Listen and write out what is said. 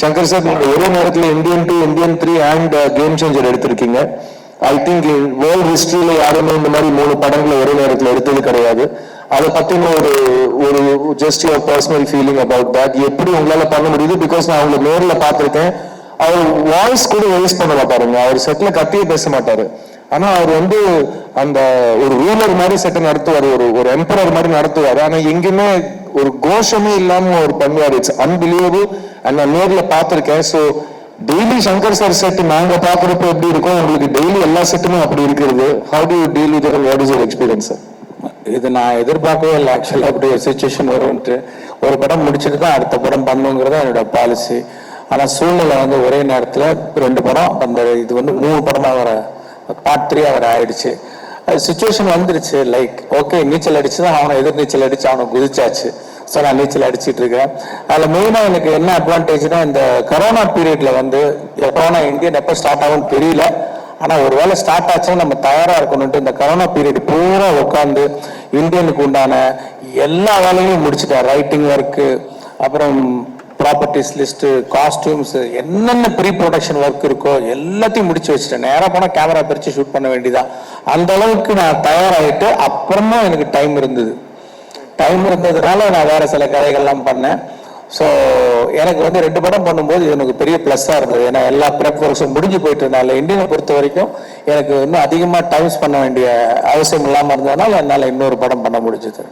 Shankar sir நீங்க ஒரே நேரத்தில் Indian two Indian three and game changer எடுத்திருக்கீங்க. ஐ திங்க் வேர்ல்ட் ஹிஸ்டரியில யாருமே இந்த மாதிரி மூணு படங்களை ஒரே நேரத்தில் எடுத்தது கிடையாது. அதை பத்தின ஒரு ஒரு just your personal feeling about that எப்படி உங்களால பண்ண முடியுது? பிகாஸ் நான் அவங்களை நேரில் பார்த்துருக்கேன். அவர் வாய்ஸ் கூட வேஸ்ட் பண்ண மாட்டாருங்க அவர் செட்டில் கத்தியே பேச மாட்டாரு. ஆனா அவர் வந்து அந்த ஒரு ரூலர் மாதிரி செட்டை நடத்துவார். ஒரு ஒரு எம்பரர் மாதிரி நடத்துவார். ஆனா எங்கேயுமே ஒரு கோஷமே இல்லாம அவர் பண்ணுவார். இட்ஸ் அன்பிலியபிள் அண்ட் நான் நேர்ல பார்த்துருக்கேன். So daily Shankar sir set நாங்க பாக்குறப்ப எப்படி இருக்கும் உங்களுக்கு டெய்லி எல்லா செட்டுமே அப்படி இருக்கிறது. How to deal with what is your experience sir இது நான் எதிர்பார்க்கவே இல்லை ஆக்சுவலாக அப்படி ஒரு சுச்சுவேஷன் வரும்ட்டு ஒரு படம் முடிச்சுட்டு தான் அடுத்த படம் பண்ணுங்கிறது என்னோட பாலிசி ஆனால் சூழ்நிலை வந்து ஒரே நேரத்தில் ரெண்டு படம் அந்த இது வந்து மூணு படமாக வர பார்ட் த்ரீ அவர் ஆயிடுச்சு. சுச்சுவேஷன் வந்துருச்சு லைக் ஓகே நீச்சல் அடிச்சு தான் அவனை எதிர் நீச்சல் அடிச்சு அவனை குதிச்சாச்சு. ஸோ நான் நீச்சல் அடிச்சிட்டு இருக்கேன் அதில் மெயினாக எனக்கு என்ன அட்வான்டேஜ்னா இந்த கரோனா பீரியட்ல வந்து கொரோனா இந்தியன் எப்போ ஸ்டார்ட் ஆகும்னு தெரியல. ஆனால் ஒரு வேளை ஸ்டார்ட் ஆச்சுன்னா நம்ம தயாராக இருக்கணும்ட்டு இந்த கரோனா பீரியட் பூரா உட்காந்து இந்தியனுக்கு உண்டான எல்லா வேலையும் முடிச்சுட்டேன். ரைட்டிங் ஒர்க்கு அப்புறம் ப்ராப்பர்ட்டிஸ் லிஸ்ட்டு காஸ்டியூம்ஸ் என்னென்ன ப்ரீ ப்ரொடக்ஷன் ஒர்க் இருக்கோ எல்லாத்தையும் முடிச்சு வச்சுட்டேன். நேராக போனால் கேமரா பிரித்து ஷூட் பண்ண வேண்டியதான் அந்த அளவுக்கு நான் தயாராகிட்டு அப்புறமா எனக்கு டைம் இருந்தது. டைம் இருந்ததுனால நான் வேற சில கதைகள்லாம் பண்ணேன். ஸோ எனக்கு வந்து ரெண்டு படம் பண்ணும்போது இது எனக்கு பெரிய ப்ளஸ்ஸாக இருந்தது. ஏன்னா எல்லா ப்ரெப் ஒர்க்ஸும் முடிஞ்சு போயிட்டு இருந்தால இந்தியனை பொறுத்த வரைக்கும் எனக்கு இன்னும் அதிகமாக டைம்ஸ் பண்ண வேண்டிய அவசியம் இல்லாமல் இருந்ததுனால என்னால் இன்னொரு படம் பண்ண முடிஞ்சது.